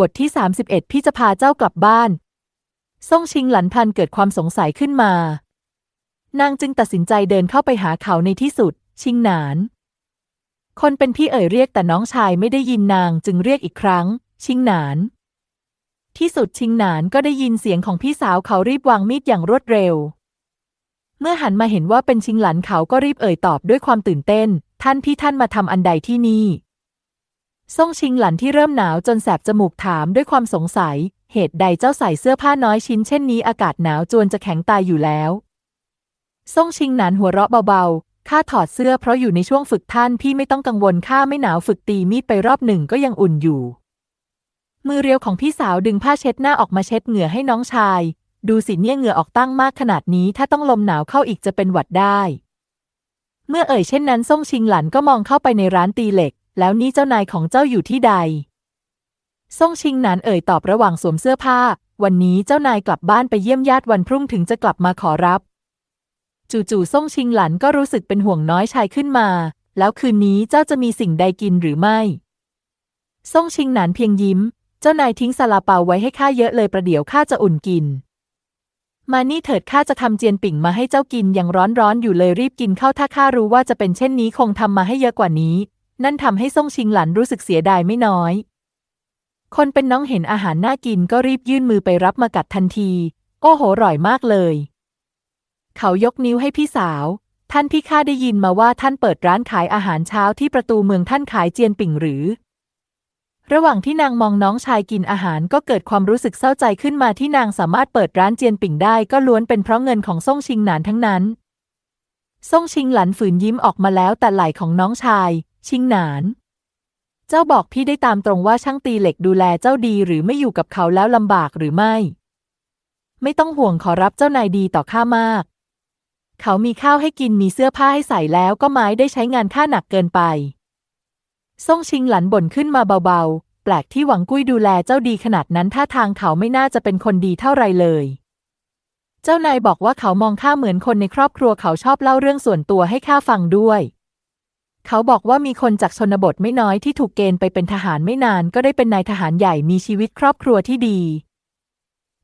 บทที่ 31 พี่จะพาเจ้ากลับบ้านซ่งชิงหลันพันเกิดความสงสัยขึ้นมา นางจึงตัดสินใจเดินเข้าไปหาเขาในที่สุด ชิงหนาน คนเป็นพี่เอ่ยเรียกแต่น้องชายไม่ได้ยินนางจึงเรียกอีกครั้ง ชิงหนาน ที่สุดชิงหนานก็ได้ยินเสียงของพี่สาวเขารีบวางมีดอย่างรวดเร็ว เมื่อหันมาเห็นว่าเป็นชิงหลันเขาก็รีบเอ่ยตอบด้วยความตื่นเต้น ท่านพี่ท่านมาทำอันใดที่นี่ ซ่งชิงหลันที่เริ่มหนาวจนแสบจมูกถามด้วยความสงสัย เหตุใดเจ้าใส่เสื้อผ้าน้อยชิ้นเช่นนี้อากาศหนาวจวนจะแข็งตายอยู่แล้วซ่งชิงหนานหัวเราะเบาๆ ข้าถอดเสื้อเพราะอยู่ในช่วงฝึกท่านพี่ไม่ต้องกังวลข้าไม่หนาวฝึกตีมีดไปรอบหนึ่งก็ยังอุ่นอยู่ มือเรียวของพี่สาวดึงผ้าเช็ดหน้าออกมาเช็ดเหงื่อให้น้องชาย ดูสิเนี่ยเหงื่อออกตั้งมากขนาดนี้ถ้าต้องลมหนาวเข้าอีกจะเป็นหวัดได้ เมื่อเอ่ยเช่นนั้นซ่งชิงหลันก็มองเข้าไปในร้านตีเหล็ก แล้วนี่เจ้านายของเจ้าอยู่ที่ใด ซ่งชิงหนานเอ่ยตอบระหว่างสวมเสื้อผ้า วันนี้เจ้านายกลับบ้านไปเยี่ยมญาติวันพรุ่งถึงจะกลับมาขอรับ จู่ๆซ่งชิงหลันก็รู้สึกเป็นห่วงน้อยชายขึ้นมา แล้วคืนนี้เจ้าจะมีสิ่งใดกินหรือไม่ซ่งชิงหนานเพียงยิ้ม เจ้านายทิ้งซาลาเปาไว้ให้ข้าเยอะเลยประเดี๋ยวข้าจะอุ่นกิน มานี่เถิดข้าจะทำเจียนปิ่งมาให้เจ้ากินยังร้อนๆอยู่เลยรีบกินเข้าถ้าข้ารู้ว่าจะเป็นเช่นนี้คงทำมาให้เยอะกว่านี้ นั่นทำให้ซ่งชิงหลันรู้สึกเสียดายไม่น้อย คนเป็นน้องเห็นอาหารน่ากินก็รีบยื่นมือไปรับมากัดทันที โอ้โหอร่อยมากเลย เขายกนิ้วให้พี่สาว ท่านพี่ข้าได้ยินมาว่าท่านเปิดร้านขายอาหารเช้าที่ประตูเมืองท่านขายเจียนปิ่งหรือ ระหว่างที่นางมองน้องชายกินอาหารก็เกิดความรู้สึกเศร้าใจขึ้นมาที่นางสามารถเปิดร้านเจียนปิ่งได้ก็ล้วนเป็นเพราะเงินของซ่งชิงหนานทั้งนั้นซ่งชิงหลันฝืนยิ้มออกมาแล้วแต่ไหล่ของน้องชาย ชิงหนาน เจ้าบอกพี่ได้ตามตรงว่าช่างตีเหล็กดูแลเจ้าดีหรือไม่อยู่กับเขาแล้วลำบากหรือไม่ ไม่ต้องห่วงขอรับเจ้านายดีต่อข้ามาก เขามีข้าวให้กินมีเสื้อผ้าให้ใส่แล้วก็ไม้ได้ใช้งานข้าหนักเกินไปซ่งชิงหลันบ่นขึ้นมาเบาๆ แปลกที่หวังกุ้ยดูแลเจ้าดีขนาดนั้นท่าทางเขาไม่น่าจะเป็นคนดีเท่าไรเลย เจ้านายบอกว่าเขามองข้าเหมือนคนในครอบครัวเขาชอบเล่าเรื่องส่วนตัวให้ข้าฟังด้วย เขาบอกว่ามีคนจากชนบทไม่น้อยที่ถูกเกณฑ์ไปเป็นทหารไม่นานก็ได้เป็นนายทหารใหญ่มีชีวิตครอบครัวที่ดี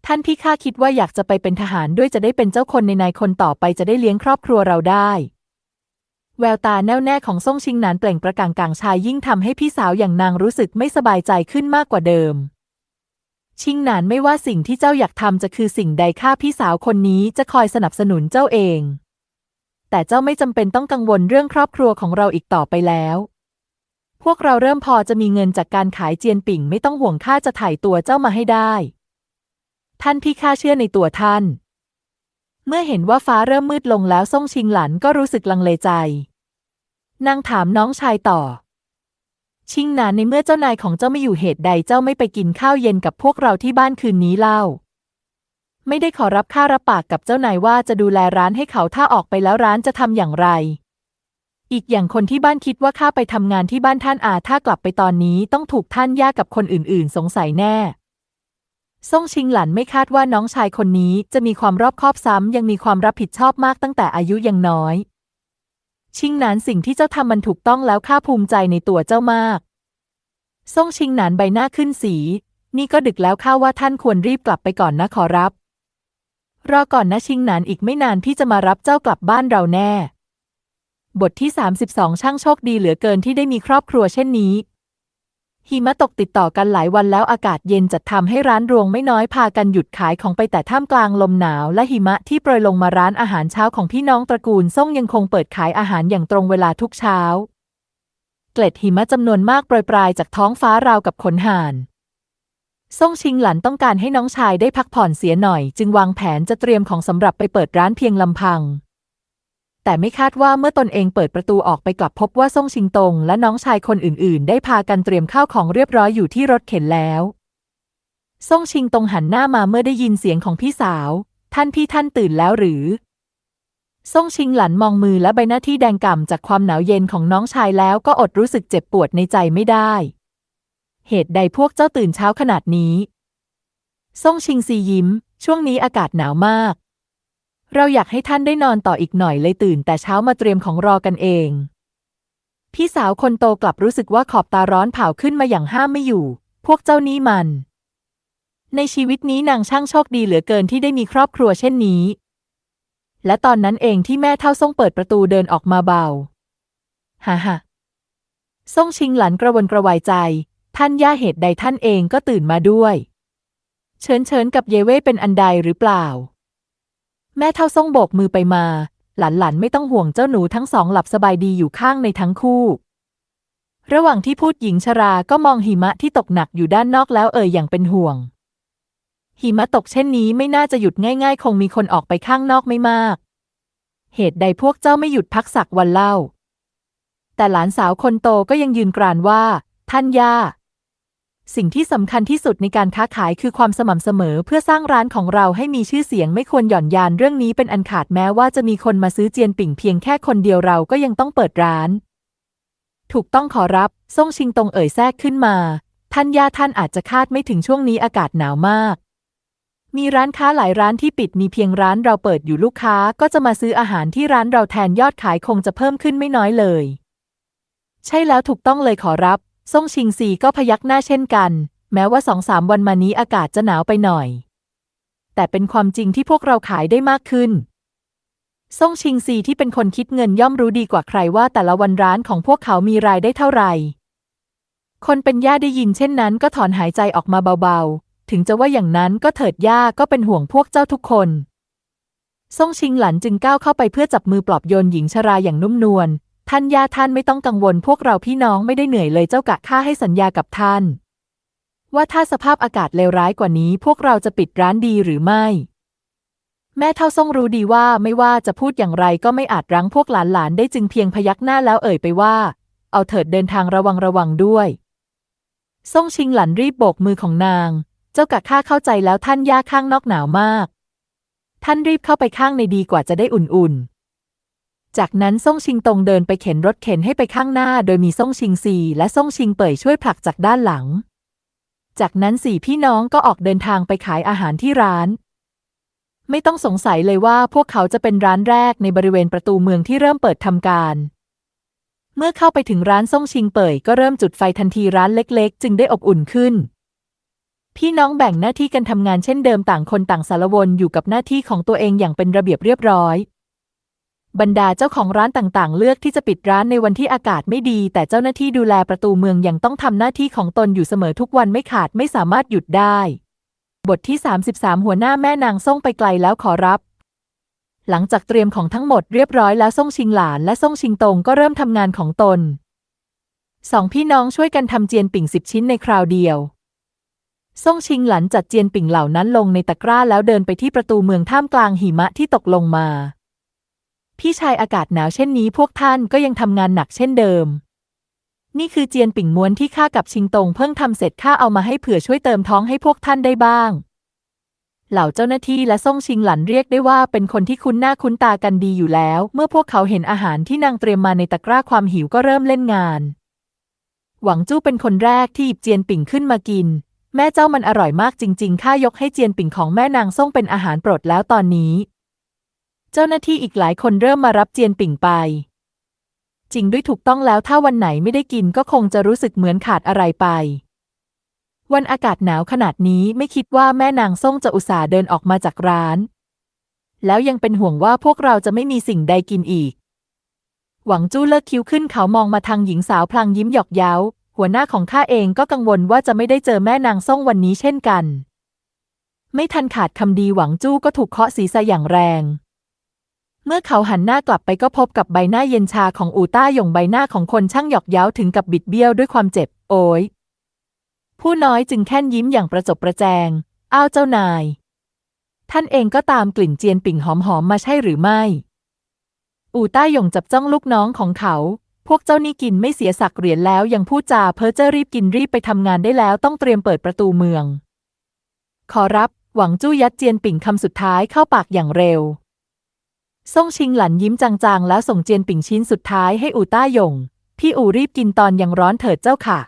ท่านพี่ข้าคิดว่าอยากจะไปเป็นทหารด้วยจะได้เป็นเจ้าคนในนายคนต่อไปจะได้เลี้ยงครอบครัวเราได้ แววตาแน่วแน่ของซ่งชิงนานเปล่งประกางกลางชายยิ่งทำให้พี่สาวอย่างนางรู้สึกไม่สบายใจขึ้นมากกว่าเดิม ชิงนานไม่ว่าสิ่งที่เจ้าอยากทำจะคือสิ่งใดข้าพี่สาวคนนี้จะคอยสนับสนุนเจ้าเอง แต่เจ้าไม่จำเป็นต้องกังวลเรื่องครอบครัวของเราอีกต่อไปแล้ว พวกเราเริ่มพอจะมีเงินจากการขายเจียนปิ่งไม่ต้องห่วงข้าจะถ่ายตัวเจ้ามาให้ได้ ท่านพี่ข้าเชื่อในตัวท่าน เมื่อเห็นว่าฟ้าเริ่มมืดลงแล้วซ่งชิงหลันก็รู้สึกลังเลใจ นางถามน้องชายต่อ ชิงหนานในเมื่อเจ้านายของเจ้าไม่อยู่เหตุใดเจ้าไม่ไปกินข้าวเย็นกับพวกเราที่บ้านคืนนี้เล่า ไม่ได้ขอรับค่ารับปากกับเจ้านายว่าจะดูแลร้านให้เขาถ้าออกไปแล้วร้านจะทำอย่างไร อีกอย่างคนที่บ้านคิดว่าข้าไปทำงานที่บ้านท่านอาถ้ากลับไปตอนนี้ต้องถูกท่านย่ากับคนอื่นๆ สงสัยแน่ซ่งชิงหลันไม่คาดว่าน้องชายคนนี้จะมีความรอบคอบซ้ำ ยังมีความรับผิดชอบมากตั้งแต่อายุยังน้อย ชิงหนานสิ่งที่เจ้าทำมันถูกต้องแล้วข้าภูมิใจในตัวเจ้ามากซ่งชิงหนานใบหน้าขึ้นสี นี่ก็ดึกแล้วข้าว่าท่านควรรีบกลับไปก่อนนะขอรับ รอก่อนนะชิงหนานอีกไม่นานพี่จะมารับเจ้ากลับบ้านเราแน่ บทที่ 32 ช่างโชคดีเหลือเกินที่ได้มีครอบครัวเช่นนี้ หิมะตกติดต่อกันหลายวันแล้วอากาศเย็นจัดทำให้ร้านรวงไม่น้อยพากันหยุดขายของไปแต่ท่ามกลางลมหนาวและหิมะที่โปรยลงมาร้านอาหารเช้าของพี่น้องตระกูลซ่งยังคงเปิดขายอาหารอย่างตรงเวลาทุกเช้า เกล็ดหิมะจำนวนมากโปรยปลายจากท้องฟ้าราวกับขนห่าน ซ่งชิงหลันต้องการให้น้องชายได้พักผ่อนเสียหน่อย จึงวางแผนจะเตรียมของสำหรับไปเปิดร้านเพียงลำพัง แต่ไม่คาดว่าเมื่อตนเองเปิดประตูออกไปกลับพบว่าซ่งชิงตง และน้องชายคนอื่น ๆ ได้พากันเตรียมข้าวของเรียบร้อยอยู่ที่รถเข็นแล้วซ่งชิงตงหันหน้ามาเมื่อได้ยินเสียงของพี่สาว ท่านพี่ท่านตื่นแล้วหรือซ่งชิงหลันมองมือและใบหน้าที่แดงก่ำจากความหนาวเย็นของน้องชายแล้วก็อดรู้สึกเจ็บปวดในใจไม่ได้ เหตุใดพวกเจ้าตื่นเช้าขนาดนี้ ซ่งชิงซียิ้ม ช่วงนี้อากาศหนาวมาก เราอยากให้ท่านได้นอนต่ออีกหน่อยเลยตื่น แต่เช้ามาเตรียมของรอกันเอง พี่สาวคนโตกลับรู้สึกว่าขอบตาร้อนเผาขึ้นมาอย่างห้ามไม่อยู่ พวกเจ้านี่มัน ในชีวิตนี้นางช่างโชคดีเหลือเกินที่ได้มีครอบครัวเช่นนี้ และตอนนั้นเองที่แม่เท่าส่งเปิดประตูเดินออกมาเบา ฮ่าฮ่าส่งชิงหลันกระวนกระวายใจ ท่านย่าเหตุใดท่านเองก็ตื่นมาด้วย เชิญเชิญกับเยเว่เป็นอันใดหรือเปล่า แม่เท่าส่งโบกมือไปมา หลานหลานไม่ต้องห่วงเจ้าหนูทั้งสองหลับสบายดีอยู่ข้างในทั้งคู่ ระหว่างที่พูดหญิงชราก็มองหิมะที่ตกหนักอยู่ด้านนอกแล้วเอ่ยอย่างเป็นห่วง หิมะตกเช่นนี้ไม่น่าจะหยุดง่าย ๆ คงมีคนออกไปข้างนอกไม่มาก เหตุใดพวกเจ้าไม่หยุดพักสักวันเล่า แต่หลานสาวคนโตก็ยังยืนกรานว่า ท่านย่า สิ่งที่สำคัญที่สุดในการค้าขายคือความสม่ำเสมอ เพื่อสร้างร้านของเราให้มีชื่อเสียงไม่ควรหย่อนยานเรื่องนี้เป็นอันขาดแม้ว่าจะมีคนมาซื้อเจียนปิ่งเพียงแค่คนเดียวเราก็ยังต้องเปิดร้าน ถูกต้องขอรับซ่งชิงตงเอ่ยแทรกขึ้นมา ท่านย่าท่านอาจจะคาดไม่ถึงช่วงนี้อากาศหนาวมาก มีร้านค้าหลายร้านที่ปิดมีเพียงร้านเราเปิดอยู่ลูกค้าก็จะมาซื้ออาหารที่ร้านเราแทนยอดขายคงจะเพิ่มขึ้นไม่น้อยเลย ใช่แล้วถูกต้องเลยขอรับ ซ่งชิงซีก็พยักหน้าเช่นกัน แม้ว่าสองสามวันมานี้อากาศจะหนาวไปหน่อย แต่เป็นความจริงที่พวกเราขายได้มากขึ้น ซ่งชิงซีที่เป็นคนคิดเงินย่อมรู้ดีกว่าใครว่าแต่ละวันร้านของพวกเขามีรายได้เท่าไหร่ คนเป็นย่าได้ยินเช่นนั้นก็ถอนหายใจออกมาเบาๆ ถึงจะว่าอย่างนั้นก็เถิดย่าก็เป็นห่วงพวกเจ้าทุกคน ซ่งชิงหลันจึงก้าวเข้าไปเพื่อจับมือปลอบโยนหญิงชราอย่างนุ่มนวล ท่านย่าท่านไม่ต้องกังวลพวกเราพี่น้องไม่ได้เหนื่อยเลยเจ้ากะข้าให้สัญญากับท่าน ว่าถ้าสภาพอากาศเลวร้ายกว่านี้ พวกเราจะปิดร้านดีหรือไม่ แม่เท่าซ่งรู้ดีว่าไม่ว่าจะพูดอย่างไรก็ไม่อาจรั้งพวกหลานๆได้จึงเพียงพยักหน้าแล้วเอ่ยไปว่า เอาเถิดเดินทางระวังระวังด้วยซ่งชิงหลันรีบโบกมือของนาง เจ้ากะข้าเข้าใจแล้วท่านย่าข้างนอกหนาวมาก ท่านรีบเข้าไปข้างในดีกว่าจะได้อุ่นๆ จากนั้นซ่งชิงตรงเดินไปเข็นรถเข็นให้ไปข้างหน้า โดยมีซ่งชิงซีและซ่งชิงเป่ยช่วยผลักจากด้านหลัง จากนั้นสี่พี่น้องก็ออกเดินทางไปขายอาหารที่ร้าน ไม่ต้องสงสัยเลยว่าพวกเขาจะเป็นร้านแรกในบริเวณประตูเมืองที่เริ่มเปิดทำการ เมื่อเข้าไปถึงร้านซ่งชิงเป่ยก็เริ่มจุดไฟทันทีร้านเล็ก ๆ จึงได้อบอุ่นขึ้น พี่น้องแบ่งหน้าที่กันทำงานเช่นเดิมต่างคนต่างสารวนอยู่กับหน้าที่ของตัวเองอย่างเป็นระเบียบเรียบร้อย บรรดาเจ้าของร้านต่างๆ เลือกที่จะปิดร้านในวันที่อากาศไม่ดี แต่เจ้าหน้าที่ดูแลประตูเมืองยังต้องทำหน้าที่ของตนอยู่เสมอทุกวันไม่ขาดไม่สามารถหยุดได้ บทที่ 33 หัวหน้าแม่นางส่งไปไกลแล้วขอรับ หลังจากเตรียมของทั้งหมดเรียบร้อยแล้วส่งชิงหลานและส่งชิงตงก็เริ่มทำงานของตนสองพี่น้องช่วยกันทำเจียนปิ่งสิบชิ้นในคราวเดียวซ่งชิงหลันจัดเจียนปิ่งเหล่านั้นลงในตะกร้าแล้วเดินไปที่ประตูเมืองท่ามกลางหิมะที่ตกลงมา พี่ชายอากาศหนาวเช่นนี้พวกท่านก็ยังทำงานหนักเช่นเดิม นี่คือเจียนปิ่งม้วนที่ข้ากับชิงตงเพิ่งทำเสร็จข้าเอามาให้เผื่อช่วยเติมท้องให้พวกท่านได้บ้าง เหล่าเจ้าหน้าที่และซ่งชิงหลันเรียกได้ว่าเป็นคนที่คุ้นหน้าคุ้นตากันดีอยู่แล้ว เมื่อพวกเขาเห็นอาหารที่นางเตรียมมาในตะกร้าความหิวก็เริ่มเล่นงาน หวังจู้เป็นคนแรกที่หยิบเจียนปิ่งขึ้นมากิน แม่เจ้ามันอร่อยมากจริง ๆข้ายกให้เจียนปิ่งของแม่นางส่งเป็นอาหารโปรดแล้วตอนนี้ เจ้าหน้าที่อีกหลายคนเริ่มมารับเจียนปิ่งไป จริงด้วยถูกต้องแล้วถ้าวันไหนไม่ได้กินก็คงจะรู้สึกเหมือนขาดอะไรไป วันอากาศหนาวขนาดนี้ไม่คิดว่าแม่นางส่งจะอุตส่าห์เดินออกมาจากร้าน แล้วยังเป็นห่วงว่าพวกเราจะไม่มีสิ่งใดกินอีก หวังจู้เลิกคิ้วขึ้นเขามองมาทางหญิงสาวพลางยิ้มหยอกเย้า หัวหน้าของข้าเองก็กังวลว่าจะไม่ได้เจอแม่นางส่งวันนี้เช่นกัน ไม่ทันขาดคำดีหวังจู้ก็ถูกเคาะศีรษะอย่างแรง เมื่อเขาหันหน้ากลับไปก็พบกับใบหน้าเย็นชาของอูต้าหยงใบหน้าของคนช่างหยอกเย้าถึงกับบิดเบี้ยวด้วยความเจ็บ โอย ผู้น้อยจึงแค่นยิ้มอย่างประจบประแจง อ้าวเจ้านาย ท่านเองก็ตามกลิ่นเจียนปิ่งหอมๆมาใช่หรือไม่ อูต้าหยงจับจ้องลูกน้องของเขา พวกเจ้านี่กินไม่เสียสักเหรียญแล้วยังพูดจาเพ้อเจ้อรีบกินรีบไปทำงานได้แล้วต้องเตรียมเปิดประตูเมือง ขอรับ หวังจู้ยัดเจียนปิ่งคำสุดท้ายเข้าปากอย่างเร็ว ซ่งชิงหลันยิ้มจางๆ แล้วส่งเจียนปิ่งชิ้นสุดท้ายให้อูต้าหยง พี่อูรีบกินตอนยังร้อนเถิดเจ้าค่ะ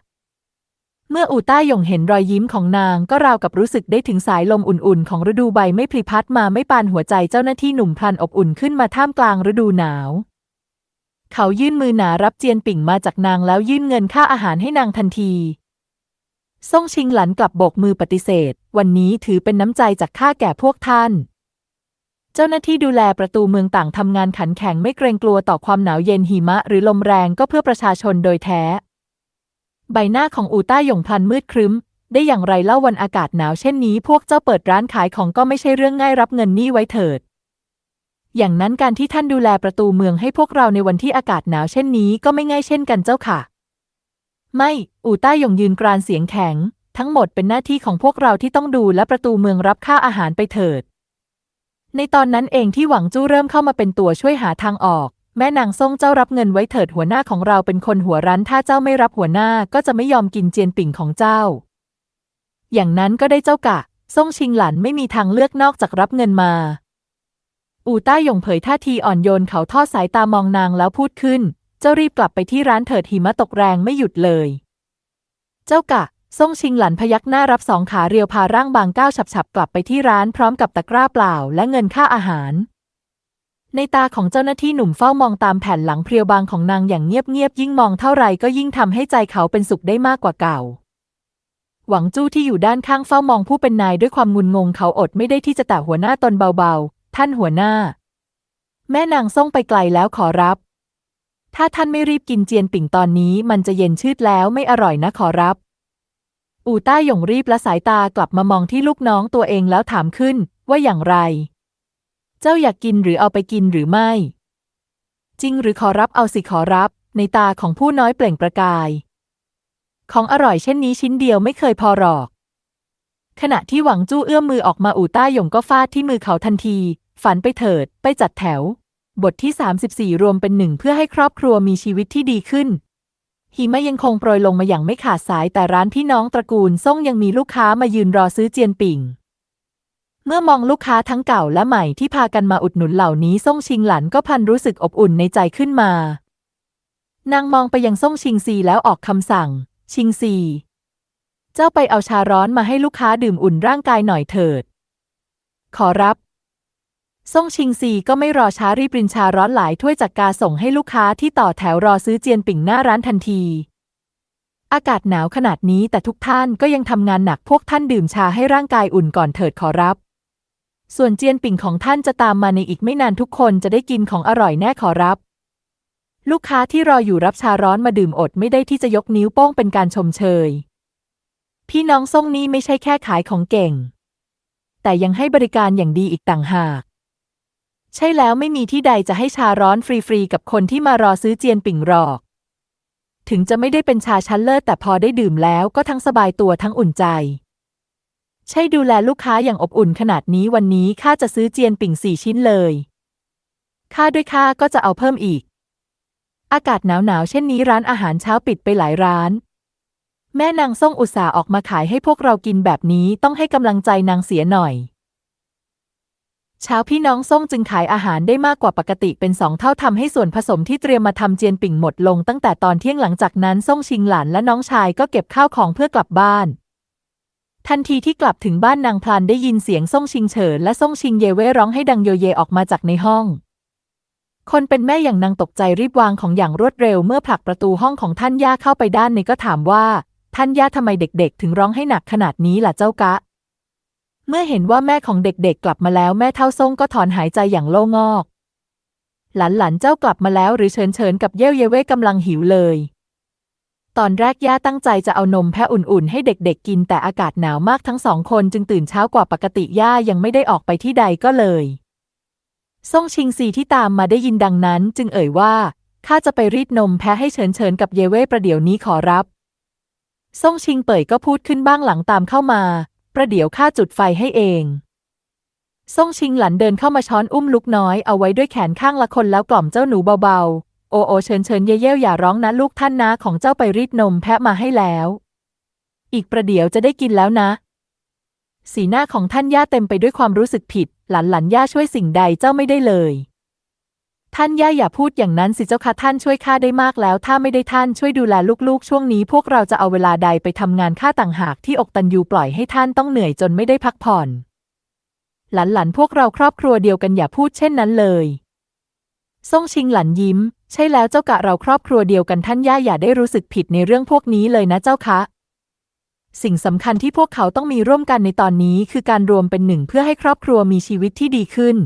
เมื่ออูต้าหยงเห็นรอยยิ้มของนางก็ราวกับรู้สึกได้ถึงสายลมอุ่นๆ ของฤดูใบไม่พลิพัดมาไม่ปานหัวใจเจ้าหน้าที่หนุ่มพลันอบอุ่นขึ้นมาท่ามกลางฤดูหนาว เขายื่นมือหนารับเจียนปิ่งมาจากนางแล้วยื่นเงินค่าอาหารให้นางทันทีซ่งชิงหลันกลับโบกมือปฏิเสธ วันนี้ถือเป็นน้ำใจจากข้าแก่พวกท่าน เจ้าหน้าที่ดูแลประตูเมืองต่างทำงานขันแข็งไม่เกรงกลัวต่อความหนาวเย็นหิมะ หรือลมแรงก็เพื่อประชาชนโดยแท้ ใบหน้าของอูต้าหยงพลันมืดครึ้ม ได้อย่างไรเล่าวันอากาศหนาวเช่นนี้ พวกเจ้าเปิดร้านขายของก็ไม่ใช่เรื่องง่ายรับเงินนี่ไว้เถิด อย่างนั้นการที่ท่านดูแลประตูเมืองให้พวกเราในวันที่อากาศหนาวเช่นนี้ก็ไม่ง่ายเช่นกันเจ้าค่ะ ไม่ อูต้าหยงยืนกรานเสียงแข็ง ทั้งหมดเป็นหน้าที่ของพวกเราที่ต้องดูและประตูเมืองรับค่าอาหารไปเถิด ในตอนนั้นเองที่หวังจู้เริ่มเข้ามาเป็นตัวช่วยหาทางออก แม่นางซ่งเจ้ารับเงินไว้เถิดหัวหน้าของเราเป็นคนหัวรั้น ถ้าเจ้าไม่รับหัวหน้าก็จะไม่ยอมกินเจียนปิ่งของเจ้า อย่างนั้นก็ได้เจ้ากะซ่งชิงหลันไม่มีทางเลือกนอกจากรับเงินมา อูต้าหยงเผยท่าทีอ่อนโยนเขาทอดสายตามองนางแล้วพูดขึ้น เจ้ารีบกลับไปที่ร้านเถิดหิมะตกแรงไม่หยุดเลย เจ้ากะ ซ่งชิงหลันพยักหน้ารับสองขาเรียวพาร่างบางก้าวฉับๆ กลับไปที่ร้านพร้อมกับตะกร้าเปล่าและเงินค่าอาหาร ในตาของเจ้าหน้าที่หนุ่มเฝ้ามองตามแผ่นหลังเพรียวบางของนางอย่างเงียบๆยิ่งมองเท่าไรก็ยิ่งทำให้ใจเขาเป็นสุขได้มากกว่าเก่า หวังจู้ที่อยู่ด้านข้างเฝ้ามองผู้เป็นนายด้วยความงุนงงเขาอดไม่ได้ที่จะแตะหัวหน้าตนเบาๆ ท่านหัวหน้า แม่นางส่งไปไกลแล้วขอรับ ถ้าท่านไม่รีบกินเจียนปิ่งตอนนี้มันจะเย็นชืดแล้วไม่อร่อยนะขอรับ อูต้าหยงรีบละสายตากลับมามองที่ลูกน้องตัวเองแล้วถามขึ้นว่าอย่างไร เจ้าอยากกินหรือเอาไปกินหรือไม่ จริงหรือขอรับเอาสิขอรับ ในตาของผู้น้อยเปล่งประกาย ของอร่อยเช่นนี้ชิ้นเดียวไม่เคยพอหรอก ขณะที่หวังจู้เอื้อมมือออกมาอูต้าหยงก็ฟาดที่มือเขาทันที ฝันไปเถิด ไปจัดแถว บทที่ 34 รวมเป็นหนึ่งเพื่อให้ครอบครัวมีชีวิตที่ดีขึ้น หิมะยังคงโปรยลงมาอย่างไม่ขาดสายแต่ร้านพี่น้องตระกูลซ่งยังมีลูกค้ามายืนรอซื้อเจียนปิ่ง เมื่อมองลูกค้าทั้งเก่าและใหม่ที่พากันมาอุดหนุนเหล่านี้ซ่งชิงหลันก็พันรู้สึกอบอุ่นในใจขึ้นมา นางมองไปยังซ่งชิงซีแล้วออกคำสั่ง ชิงซี เจ้าไปเอาชาร้อนมาให้ลูกค้าดื่มอุ่นร่างกายหน่อยเถิด ขอรับ ซ่งชิงซีก็ไม่รอช้ารีบรินชาร้อนหลายถ้วยจากกาส่งให้ลูกค้าที่ต่อแถวรอซื้อเจียนปิ่งหน้าร้านทันที อากาศหนาวขนาดนี้แต่ทุกท่านก็ยังทำงานหนักพวกท่านดื่มชาให้ร่างกายอุ่นก่อนเถิดขอรับ ส่วนเจียนปิ่งของท่านจะตามมาในอีกไม่นานทุกคนจะได้กินของอร่อยแน่ขอรับ ลูกค้าที่รออยู่รับชาร้อนมาดื่มอดไม่ได้ที่จะยกนิ้วโป้งเป็นการชมเชย พี่น้องซ่งนี้ไม่ใช่แค่ขายของเก่ง แต่ยังให้บริการอย่างดีอีกต่างหาก ใช่แล้วไม่มีที่ใดจะให้ชาร้อนฟรีๆกับคนที่มารอซื้อเจียนปิ่งหรอก ถึงจะไม่ได้เป็นชาชั้นเลิศแต่พอได้ดื่มแล้วก็ทั้งสบายตัวทั้งอุ่นใจ ใช่ดูแลลูกค้าอย่างอบอุ่นขนาดนี้วันนี้ข้าจะซื้อเจียนปิ่งสี่ชิ้นเลยข้าด้วยข้าก็จะเอาเพิ่มอีก อากาศหนาวๆเช่นนี้ร้านอาหารเช้าปิดไปหลายร้าน แม่นางส่งอุตส่าห์ออกมาขายให้พวกเรากินแบบนี้ต้องให้กำลังใจนางเสียหน่อย เช้าพี่น้องส่งจึงขายอาหารได้มากกว่าปกติเป็นสองเท่าทำให้ส่วนผสมที่เตรียมมาทำเจียนปิ่งหมดลงตั้งแต่ตอนเที่ยงหลังจากนั้นส่งชิงหลานและน้องชายก็เก็บข้าวของเพื่อกลับบ้าน ทันทีที่กลับถึงบ้านนางพลานได้ยินเสียงส่งชิงเฉินและส่งชิงเยเว่ร้องให้ดังโยเยออกมาจากในห้อง คนเป็นแม่อย่างนางตกใจรีบวางของอย่างรวดเร็วเมื่อผลักประตูห้องของท่านย่าเข้าไปด้านในก็ถามว่า ท่านย่าทำไมเด็ก ๆ ถึงร้องให้หนักขนาดนี้ล่ะเจ้ากะ เมื่อเห็นว่าแม่ของเด็กๆกลับมาแล้วแม่เท่าซ่งก็ถอนหายใจอย่างโล่งอก หลานๆเจ้ากลับมาแล้วหรือเฉินเฉินกับเย่เยเว่กำลังหิวเลย ตอนแรกย่าตั้งใจจะเอานมแพะอุ่นๆ ให้เด็กๆกินแต่อากาศหนาวมากทั้งสองคนจึงตื่นเช้ากว่าปกติย่ายังไม่ได้ออกไปที่ใดก็เลยซ่งชิงซีที่ตามมาได้ยินดังนั้น จึงเอ่ยว่าข้าจะไปรีดนมแพะให้เฉินเฉินกับเยเว่ประเดี๋ยวนี้ขอรับซ่งชิงเป่ยก็พูดขึ้นบ้างหลังตามเข้ามา ประเดี๋ยวข้าจุดไฟให้เองซ่งชิงหลันเดินเข้ามาช้อนอุ้มลูกน้อยเอาไว้ด้วยแขนข้างละคนแล้วกล่อมเจ้าหนูเบาๆ โอโอเชิญเชิญเย่เย่อย่าร้องนะลูกท่านนะของเจ้าไปรีดนมแพะมาให้แล้ว อีกประเดี๋ยวจะได้กินแล้วนะ สีหน้าของท่านย่าเต็มไปด้วยความรู้สึกผิด หลันหลันย่าช่วยสิ่งใดเจ้าไม่ได้เลย ท่านย่าอย่าพูดอย่างนั้นสิเจ้าค่ะท่านช่วยข้าได้มากแล้ว ถ้าไม่ได้ท่านช่วยดูแลลูกๆ ช่วงนี้พวกเราจะเอาเวลาใดไปทำงานข้าต่างหากที่อกตันยูปล่อยให้ท่านต้องเหนื่อยจนไม่ได้พักผ่อน หลันหลันพวกเราครอบครัวเดียวกันอย่าพูดเช่นนั้นเลยซ่งชิงหลันยิ้ม ใช่แล้วเจ้ากะเราครอบครัวเดียวกันท่านย่าอย่าได้รู้สึกผิดในเรื่องพวกนี้เลยนะเจ้าคะสิ่งสำคัญที่พวกเขาต้องมีร่วมกันในตอนนี้คือการรวมเป็นหนึ่งเพื่อให้ครอบครัวมีชีวิตที่ดีขึ้น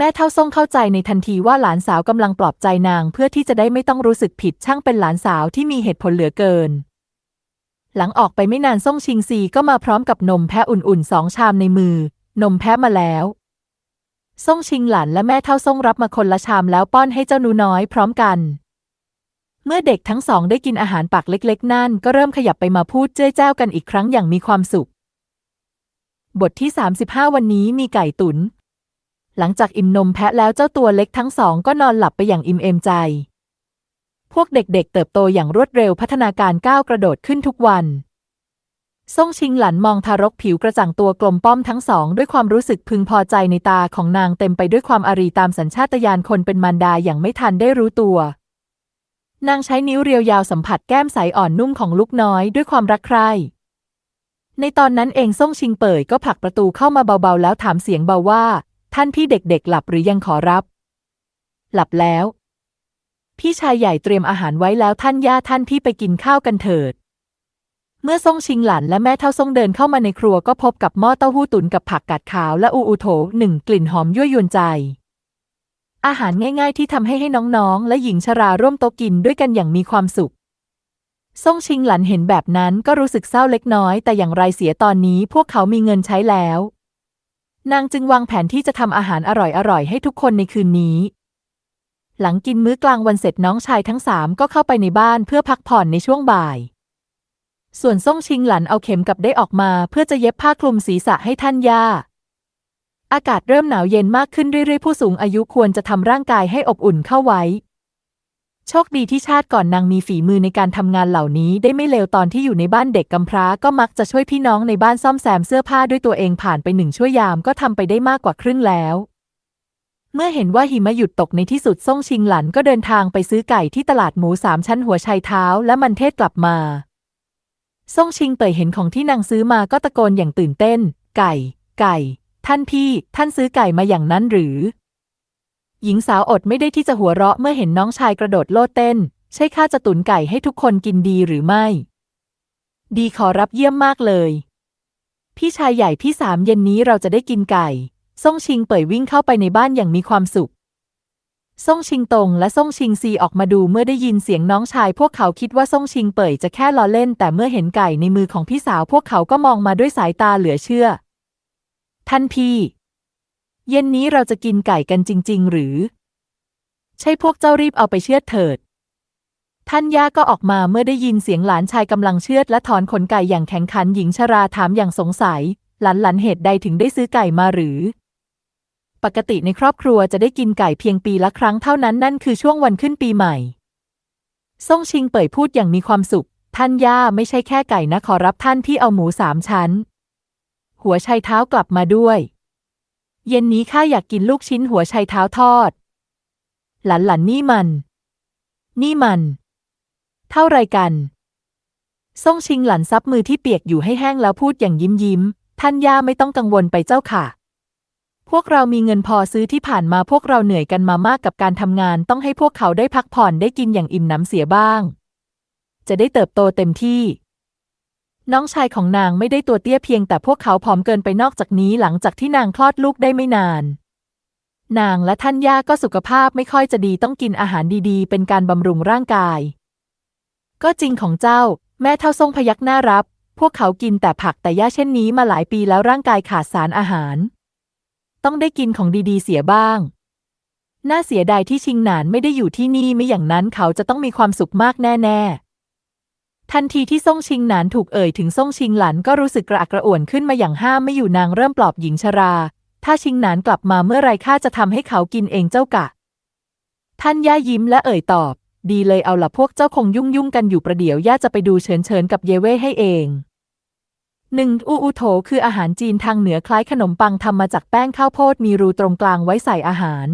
แม่เท่าทรงเข้าใจในทันทีว่าหลานสาวกำลังปลอบใจนางเพื่อที่จะได้ไม่ต้องรู้สึกผิดช่างเป็นหลานสาวที่มีเหตุผลเหลือเกิน หลังออกไปไม่นานซ่งชิงซีก็มาพร้อมกับนมแพะอุ่นๆสองชามในมือ นมแพะมาแล้วซ่งชิงหลันและแม่เท่าซ่งรับมาคนละชามแล้วป้อนให้เจ้าหนูน้อยพร้อมกัน เมื่อเด็กทั้งสองได้กินอาหารปากเล็ก ๆ นั่น ก็เริ่มขยับไปมาพูดเจ้ยแจ้วกันอีกครั้งอย่างมีความสุข บทที่ 35 วันนี้มีไก่ตุ๋น หลังจากอิ่มนมแพะแล้วเจ้าตัวเล็กทั้งสองก็นอนหลับไปอย่างอิ่มเอมใจ พวกเด็กๆเติบโตอย่างรวดเร็วพัฒนาการก้าวกระโดดขึ้นทุกวัน ซ่งชิงหลันมองทารกผิวกระจ่างตัวกลมป้อมทั้งสอง ด้วยความรู้สึกพึงพอใจในตาของนางเต็มไปด้วยความอารีตามสัญชาตญาณคนเป็นมารดาอย่างไม่ทันได้รู้ตัวนางใช้นิ้วเรียวยาวสัมผัสแก้มใสอ่อนนุ่มของลูกน้อยด้วยความรักใคร่ ในตอนนั้นเองซ่งชิงเป่ยก็ผลักประตูเข้ามาเบาๆ แล้วถามเสียงเบาว่า ท่านพี่เด็กๆ หลับหรือยังขอรับ หลับแล้ว พี่ชายใหญ่เตรียมอาหารไว้แล้วท่านย่าท่านพี่ไปกินข้าวกันเถิด เมื่อซ่งชิงหลันและแม่เท่าซ่งเดินเข้ามาในครัวก็พบกับหม้อเต้าหู้ตุ๋นกับผักกาดขาวและอูอูโถหนึ่งกลิ่นหอมยั่วยวนใจ อาหารง่าย ๆ ที่ทำให้ให้น้องๆ และหญิงชราร่วมโต๊ะกินด้วยกันอย่างมีความสุขซ่งชิงหลันเห็นแบบนั้นก็รู้สึกเศร้าเล็กน้อย แต่อย่างไรเสียตอนนี้พวกเขามีเงินใช้แล้ว นางจึงวางแผนที่จะทำอาหารอร่อยๆ ให้ทุกคนในคืนนี้ หลังกินมื้อกลางวันเสร็จน้องชายทั้งสามก็เข้าไปในบ้านเพื่อพักผ่อนในช่วงบ่าย ส่วนซ่งชิงหลันเอาเข็มกับได้ออกมา เพื่อจะเย็บผ้าคลุมศีรษะให้ท่านย่า อากาศเริ่มหนาวเย็นมากขึ้นเรื่อยๆ ผู้สูงอายุควรจะทำร่างกายให้อบอุ่นเข้าไว้ โชคดีที่ชาติก่อนนางมีฝีมือในการทำงานเหล่านี้ได้ไม่เลวตอนที่อยู่ในบ้านเด็กกำพร้าก็มักจะช่วยพี่น้องในบ้านซ่อมแซมเสื้อผ้าด้วยตัวเองผ่านไปหนึ่งชั่วยามก็ทำไปได้มากกว่าครึ่งแล้ว เมื่อเห็นว่าหิมะหยุดตกในที่สุดซ่งชิงหลันก็เดินทางไปซื้อไก่ที่ตลาดหมูสามชั้นหัวไชเท้าและมันเทศกลับมาซ่งชิงเป่ยเห็นของที่นางซื้อมาก็ตะโกนอย่างตื่นเต้น ไก่ ไก่ ท่านพี่ ท่านซื้อไก่มาอย่างนั้นหรือ หญิงสาวอดไม่ได้ที่จะหัวเราะเมื่อเห็นน้องชายกระโดดโลดเต้น ใช่ข้าจะตุนไก่ให้ทุกคนกินดีหรือไม่ ดีขอรับเยี่ยมมากเลย พี่ชายใหญ่พี่สามเย็นนี้เราจะได้กินไก่ ซ่งชิงเป่ยวิ่งเข้าไปในบ้านอย่างมีความสุข ซ่งชิงตงและซ่งชิงซีออกมาดูเมื่อได้ยินเสียงน้องชาย พวกเขาคิดว่าซ่งชิงเป่ยจะแค่ล้อเล่น แต่เมื่อเห็นไก่ในมือของพี่สาวพวกเขาก็มองมาด้วยสายตาเหลือเชื่อ ท่านพี่ เย็นนี้เราจะกินไก่กันจริง ๆ หรือ ใช่พวกเจ้ารีบเอาไปเชือดเถิด ท่านย่าก็ออกมาเมื่อได้ยินเสียงหลานชายกำลังเชือดและถอนขนไก่อย่างแข็งขันหญิงชราถามอย่างสงสัย หลานหลานเหตุใดถึงได้ซื้อไก่มาหรือ ปกติในครอบครัวจะได้กินไก่เพียงปีละครั้งเท่านั้นนั่นคือช่วงวันขึ้นปีใหม่ซ่งชิงเป่ยพูดอย่างมีความสุข ท่านย่าไม่ใช่แค่ไก่นะขอรับท่านที่เอาหมูสามชั้น หัวไชเท้ากลับมาด้วย เย็นนี้ข้าอยากกินลูกชิ้นหัวไชเท้าทอด หลันหลันนี่มัน นี่มัน เท่าไรกัน ซ่งชิงหลันซับมือที่เปียกอยู่ให้แห้งแล้วพูดอย่างยิ้มยิ้ม ท่านย่าไม่ต้องกังวลไปเจ้าค่ะ พวกเรามีเงินพอซื้อที่ผ่านมาพวกเราเหนื่อยกันมามากกับการทำงานต้องให้พวกเขาได้พักผ่อนได้กินอย่างอิ่มหนำเสียบ้าง จะได้เติบโตเต็มที่ น้องชายของนางไม่ได้ตัวเตี้ยเพียงแต่พวกเขาผอมเกินไปนอกจากนี้หลังจากที่นางคลอดลูกได้ไม่นาน นางและท่านย่าก็สุขภาพไม่ค่อยจะดีต้องกินอาหารดีๆ เป็นการบำรุงร่างกาย ก็จริงของเจ้า แม่เท่าทรงพยักหน้ารับ พวกเขากินแต่ผักแต่หญ้าเช่นนี้มาหลายปีแล้วร่างกายขาดสารอาหาร ต้องได้กินของดีๆ เสียบ้าง น่าเสียดายที่ชิงหนานไม่ได้อยู่ที่นี่ไม่อย่างนั้นเขาจะต้องมีความสุขมากแน่ ๆ ทันทีที่ซ่งชิงหนานถูกเอ่ยถึงซ่งชิงหลันก็รู้สึกกระอักกระอ่วนขึ้นมาอย่างห้ามไม่อยู่นางเริ่มปลอบหญิงชรา ถ้าชิงหนานกลับมาเมื่อไรข้าจะทำให้เขากินเองเจ้ากะ ท่านย่ายิ้มและเอ่ยตอบ ดีเลยเอาละพวกเจ้าคงยุ่งยุ่งกันอยู่ประเดี๋ยวย่าจะไปดูเฉินเฉินกับเยเว่ให้เองหนึ่งอูอูโถคืออาหารจีนทางเหนือคล้ายขนมปังทำมาจากแป้งข้าวโพดมีรูตรงกลางไว้ใส่อาหาร